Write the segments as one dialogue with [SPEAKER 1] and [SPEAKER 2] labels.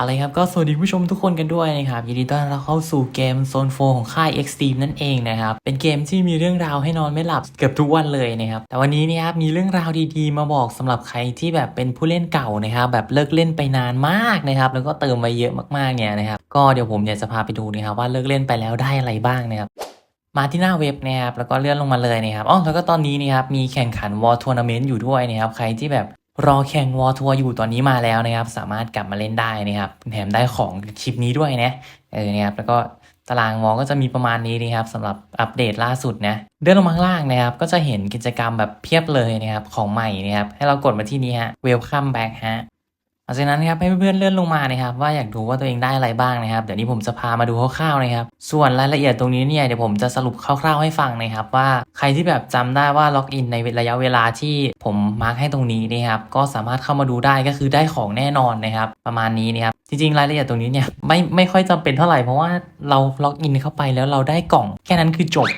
[SPEAKER 1] อาเลยครับก็สวัสดีผู้ชมทุกคนกันด้วยนะครับยินดีต้อนรับเข้าสู่เกมโซนโฟของค่าย Extreme นั่นเองนะครับเป็นเกมที่มีเรื่องราวให้นอนไม่หลับเกือบทุกวันเลยนะครับแต่วันนี้เนะครับมีเรื่องราวดีๆ มาบอกสำหรับใครที่แบบเป็นผู้เล่นเก่านะครับแบบเลิกเล่นไปนานมากนะครับแล้วก็เติมไปเยอะมากๆเนี่ยนะครับก็เดี๋ยวผมจะพาไปดูนะครับว่าเลิกเล่นไปแล้วได้อะไรบ้างนะครับมาที่หน้าเว็บนะครับแล้วก็เลื่อนลงมาเลยนะครับอ๋อแล้วก็ตอนนี้นะครับมีแข่งขันวอลทัวร์นาเมนต์อยู่ด้วยนะครับใครที่แบบ รอแข่งวอลทัวร์อยู่ตอนนี้มาแล้วนะครับ สามารถกลับมาเล่นได้นะครับแถมได้ของคลิปนี้ด้วยนะเออนะครับแล้วก็ตารางวอลก็จะมีประมาณนี้นะครับสำหรับอัปเดตล่าสุดนะเดินลงมาข้างล่างนะครับ ก็จะเห็นกิจกรรมแบบเพียบเลยนะครับของใหม่นะครับ ให้เรากดมาที่นี้ฮะ Welcome back ฮะ ลังจากนั้นะครับให้เพื่อนๆเลื่อนลงมานะครับว่าอยากดูว่าตัวเองได้อะไรบ้างนะครับเดี๋ยวนี้ผมจะพามาดูคร่าวๆนะครับส่วนรายละเอียดตรงนี้เนี่ยเดี๋ยวผมจะสรุปคร่าวๆให้ฟังนะครับว่าใครที่แบบจำได้ว่าล็อกอินในระยะเวลาที่ผมมาร์กให้ตรงนี้นะครับก็สามารถเข้ามาดูได้ก็คือได้ของแน่นอนนะครับประมาณนี้นะครับจริงๆรายละเอียดตรงนี้เนี่ยไม่ไม่ค่อยจำเป็นเท่าไหร่เพราะว่าเราล็อกอินเข้าไปแล้วเราได้กล่อง แค่นั้นคือจบ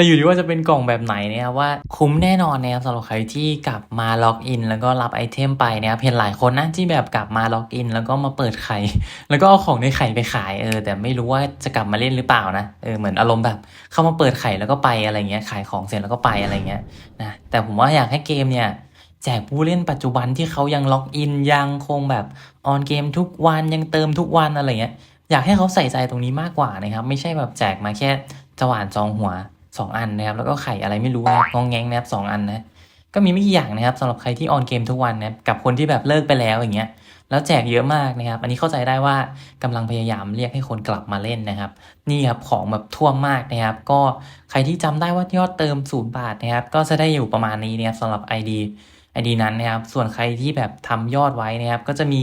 [SPEAKER 1] แต่อยู่ที่ว่าจะเป็นกล่องแบบไหนนะครับว่าคุ้มแน่นอนนะครับสำหรับใครที่กลับมาล็อกอิน แล้วก็รับไอเทมไปนะครับเห็นหลายคนนะที่แบบกลับมาล็อกอิน แล้วก็มาเปิดไข่ แล้วก็เอาของในไข่ไปขายเออแต่ไม่รู้ว่าจะกลับมาเล่นหรือเปล่านะเออเหมือนอารมณ์แบบเข้ามาเปิดไข่แล้วก็ไปอะไรเงี้ยขายของเสร็จแล้วก็ไปอะไรเงี้ยนะแต่ผมว่าอยากให้เกมเนี่ยแจกผู้เล่นปัจจุบันที่เขายังล็อกอินยังคงแบบออนเกมทุกวันยังเติมทุกวันอะไรเงี้ยอยากให้เขาใส่ใจตรงนี้มากกว่านะครับ ไม่ใช่แบบแจกมาแค่จหวานจองหัว 2 อันนะครับ แล้วก็ไข่อะไรไม่รู้นะครับงองแงงนะครับสองอันนะก็มีไม่กี่อย่างนะครับสำหรับใครที่ออนเกมทุกวันนะกับคนที่แบบเลิกไปแล้วอย่างเงี้ยแล้วแจกเยอะมากนะครับ อันนี้เข้าใจได้ว่ากำลังพยายามเรียกให้คนกลับมาเล่นนะครับ นี่ครับของแบบท่วมมากนะครับ ก็ใครที่จำได้ว่ายอดเติมศูนย์บาทนะครับ ก็จะได้อยู่ประมาณนี้นะครับสำหรับ ID ID นั้นนะครับ ส่วนใครที่แบบทำยอดไว้นะครับ ก็จะมี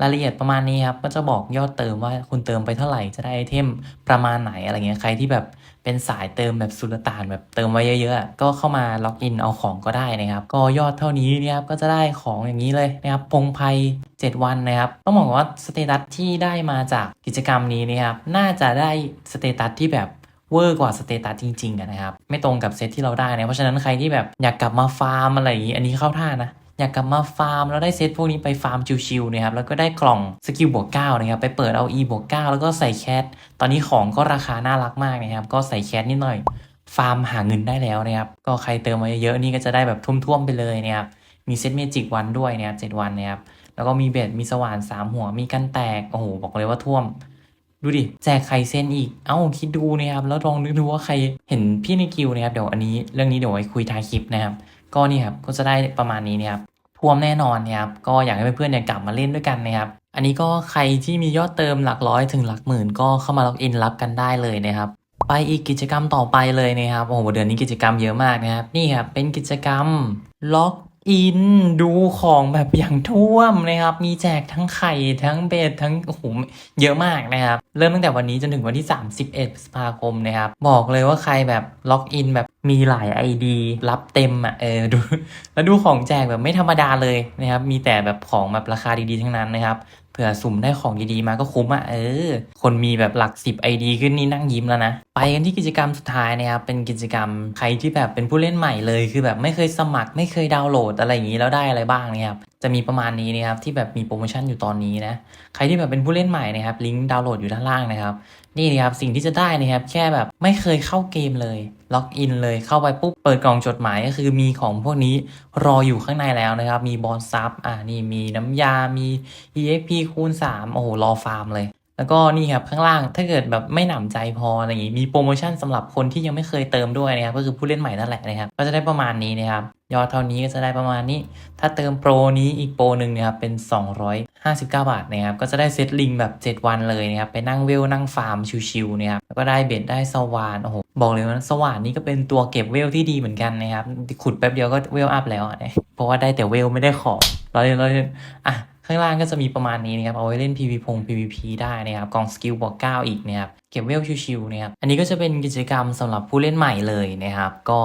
[SPEAKER 1] รายละเอียดประมาณนี้ครับ ก็จะบอกยอดเติมว่าคุณเติมไปเท่าไหร่จะได้ไอเทมประมาณไหนอะไรเงี้ย ใครที่แบบเป็นสายเติมแบบสุลต่านแบบเติมไว้เยอะๆ ก็เข้ามาล็อกอินเอาของก็ได้นะครับ ก็ยอดเท่านี้นะครับ ก็จะได้ของอย่างนี้เลยนะครับ พงไพ7 วันนะครับ ต้องบอกว่าสเตตัสที่ได้มาจากกิจกรรมนี้นะครับ น่าจะได้สเตตัสที่แบบ เวอร์กว่าสเตตัสจริงๆนะครับ ไม่ตรงกับเซตที่เราได้นะ เพราะฉะนั้นใครที่แบบอยากกลับมาฟาร์มอะไรอย่างนี้ อันนี้เข้าท่านะ อยากกลับมาฟาร์มแล้วได้เซตพวกนี้ไปฟาร์มชิวๆนะครับ แล้วก็ได้กล่องสกิลบวก9นะครับ ไปเปิดเอา E บวก9แล้วก็ใส่แคท ตอนนี้ของก็ราคาน่ารักมากนะครับ ก็ใส่แคทนิดหน่อย ฟาร์มหาเงินได้แล้วนะครับ ก็ใครเติมมาเยอะๆนี่ก็จะได้แบบทุ่มๆไปเลยนะครับ มีเซตเมจิกวันด้วยนะครับ7วันนะครับ แล้วก็มีเบ็ด มีสว่านสามหัว มีกันแตก โอ้โห บอกเลยว่าท่วม ดูดิ แจกไข่เส้นอีก เอ้าคิดดูนะครับ แล้วลองนึกดูว่าใครเห็นพี่ในคิวนะครับ เดี๋ยวอันนี้เรื่องนี้เดี๋ยวไว้คุยท้ายคลิปนะครับ ก็นี่ครับ ก็จะได้ประมาณนี้นะครับท่วมแน่นอนนะครับ ก็อยากให้เพื่อนๆเนี่ยกลับมาเล่นด้วยกันนะครับ อันนี้ก็ใครที่มียอดเติมหลักร้อยถึงหลักหมื่น ก็เข้ามาล็อกอินรับกันได้เลยนะครับ ไปอีกกิจกรรมต่อไปเลยนะครับ โอ้โห เดือนนี้กิจกรรมเยอะมากนะครับ นี่ครับ เป็นกิจกรรมล็อก อินดูของแบบอย่างท่วมนะครับ มีแจกทั้งไข่ทั้งเบ็ดทั้งโอ้โหเยอะมากนะครับ เริ่มตั้งแต่วันนี้จนถึงวันที่ 31พฤษภาคมนะครับ บอกเลยว่าใครแบบล็อกอินแบบมีหลาย ID รับเต็มอะเออดู แล้วดูของแจกแบบไม่ธรรมดาเลยนะครับ มีแต่แบบของแบบราคาดีๆทั้งนั้นนะครับเผื่อสุ่มได้ของดีๆมาก็คุ้มอะเออ คนมีแบบหลัก10 ID ขึ้นนี่นั่งยิ้มแล้วนะ ไปกันที่กิจกรรมสุดท้ายนะครับเป็นกิจกรรมใครที่แบบเป็นผู้เล่นใหม่เลย คือแบบไม่เคยสมัครไม่เคยดาวน์โหลดอะไรอย่างนี้แล้วได้อะไรบ้างนี่ยครับจะมีประมาณนี้นะครับที่แบบมีโปรโมชั่นอยู่ตอนนี้นะใครที่แบบเป็นผู้เล่นใหม่นะครับลิงก์ดาวน์โหลดอยู่ด้านล่างนะครับนี่นะครับสิ่งที่จะได้นะครับแค่แบบไม่เคยเข้าเกมเลยล็อกอินเลยเข้าไปปุ๊บเปิดกล่องจดหมายก็คือมีของพวกนี้รออยู่ข้างในแล้วนะครับมีบอลซับอ่านี่มีน้ำยามี EXP คูณ 3 โอ้โหรอฟาร์มเลย แล้วก็นี่ครับข้างล่างถ้าเกิดแบบไม่หนำใจพออะไรอย่างงี้มีโปรโมชั่นสำหรับคนที่ยังไม่เคยเติมด้วยนะครับก็คือผู้เล่นใหม่นั่นแหละนะครับก็จะได้ประมาณนี้นะครับยอดเท่านี้ก็จะได้ประมาณนี้ ถ้าเติมโปรนี้อีกโปรหนึ่งนะครับเป็น 259 บาทนะครับ ก็จะได้เซตลิงแบบ 7 วันเลยนะครับ ไปนั่งเวลนั่งฟาร์มชิวๆนะครับ แล้วก็ได้เบ็ดได้สว่านโอ้โห บอกเลยว่าสว่านนี่ก็เป็นตัวเก็บเวลที่ดีเหมือนกันนะครับ ขุดแป๊บเดียวก็เวลอัพแล้วอะเนี่ยเพราะว่าได้แต่เวลไม่ได้ของเราเล่นเราเล่นอะ ข้างล่างก็จะมีประมาณนี้นะครับ เอาไว้เล่น PVP พง PVP ได้นะครับ กองสกิลบวก 9 อีกนะครับ เก็บเวลชิวๆนะครับ อันนี้ก็จะเป็นกิจกรรมสำหรับผู้เล่นใหม่เลยนะครับ ก็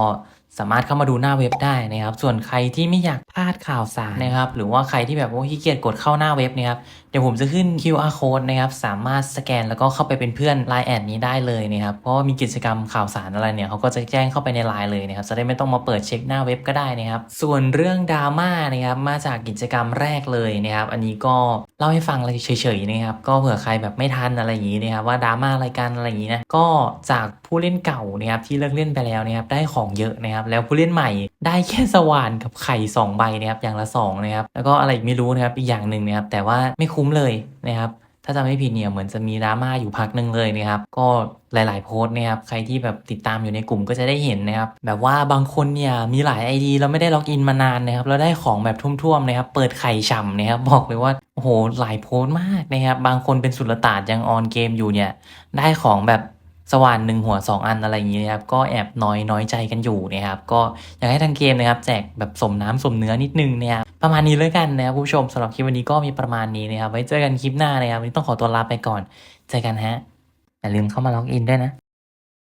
[SPEAKER 1] สามารถเข้ามาดูหน้าเว็บได้นะครับ ส่วนใครที่ไม่อยากพลาดข่าวสารนะครับ หรือว่าใครที่แบบว่าขี้เกียจกดเข้าหน้าเว็บนะครับ เดี๋ยวผมจะขึ้น QR code นะครับ สามารถสแกนแล้วก็เข้าไปเป็นเพื่อน Line แอดนี้ได้เลยนะครับ เพราะว่ามีกิจกรรมข่าวสารอะไรเนี่ยเขาก็จะแจ้งเข้าไปใน Line เลยนะครับ จะได้ไม่ต้องมาเปิดเช็คหน้าเว็บก็ได้นะครับ ส่วนเรื่องดราม่านะครับ มาจากกิจกรรมแรกเลยนะครับ อันนี้ก็เล่าให้ฟังเลยเฉยๆนะครับ ก็เผื่อใครแบบไม่ทันอะไรอย่างนี้นะครับ ว่าดราม่าอะไรกันอะไรอย่างนี้นะ ก็จากผู้เล่นเก่านะครับที่เลิกเล่นไปแล้วนะครับได้ของเยอะนะครับแล้วผู้เล่นใหม่ได้แค่สว่านกับไข่สองใบนะครับอย่างละสองนะครับแล้วก็อะไรอีกไม่รู้นะครับอีกอย่างหนึ่งนะครับแต่ว่าไม่คุ้มเลยนะครับถ้าจำไม่ผิดเนี่ยเหมือนจะมีดราม่าอยู่พักหนึ่งเลยนะครับก็หลาย ๆ โพสต์นะครับใครที่แบบติดตามอยู่ในกลุ่มก็จะได้เห็นนะครับแบบว่าบางคนเนี่ยมีหลาย ID แล้วไม่ได้ล็อกอินมานานนะครับแล้วได้ของแบบท่วมๆนะครับเปิดไข่ฉ่ำนะครับบอกเลยว่าโอ้โหหลายโพสต์มากนะครับบางคนเป็นสุลต่านยังออนเกมอยู่เนี่ยได้ของแบบ สว่านหนึ่งหัว 2 อันอะไรอย่างนี้นะครับก็แอบน้อยน้อยใจกันอยู่นะครับก็อยากให้ทางเกมนะครับแจกแบบสมน้ำสมเนื้อนิดนึงนะครับประมาณนี้เลยกันนะครับผู้ชมสำหรับคลิปวันนี้ก็มีประมาณนี้นะครับไว้เจอกันคลิปหน้านะครับวันนี้ต้องขอตัวลาไปก่อนเจอกันฮะอย่าลืมเข้ามาล็อกอินด้วยนะ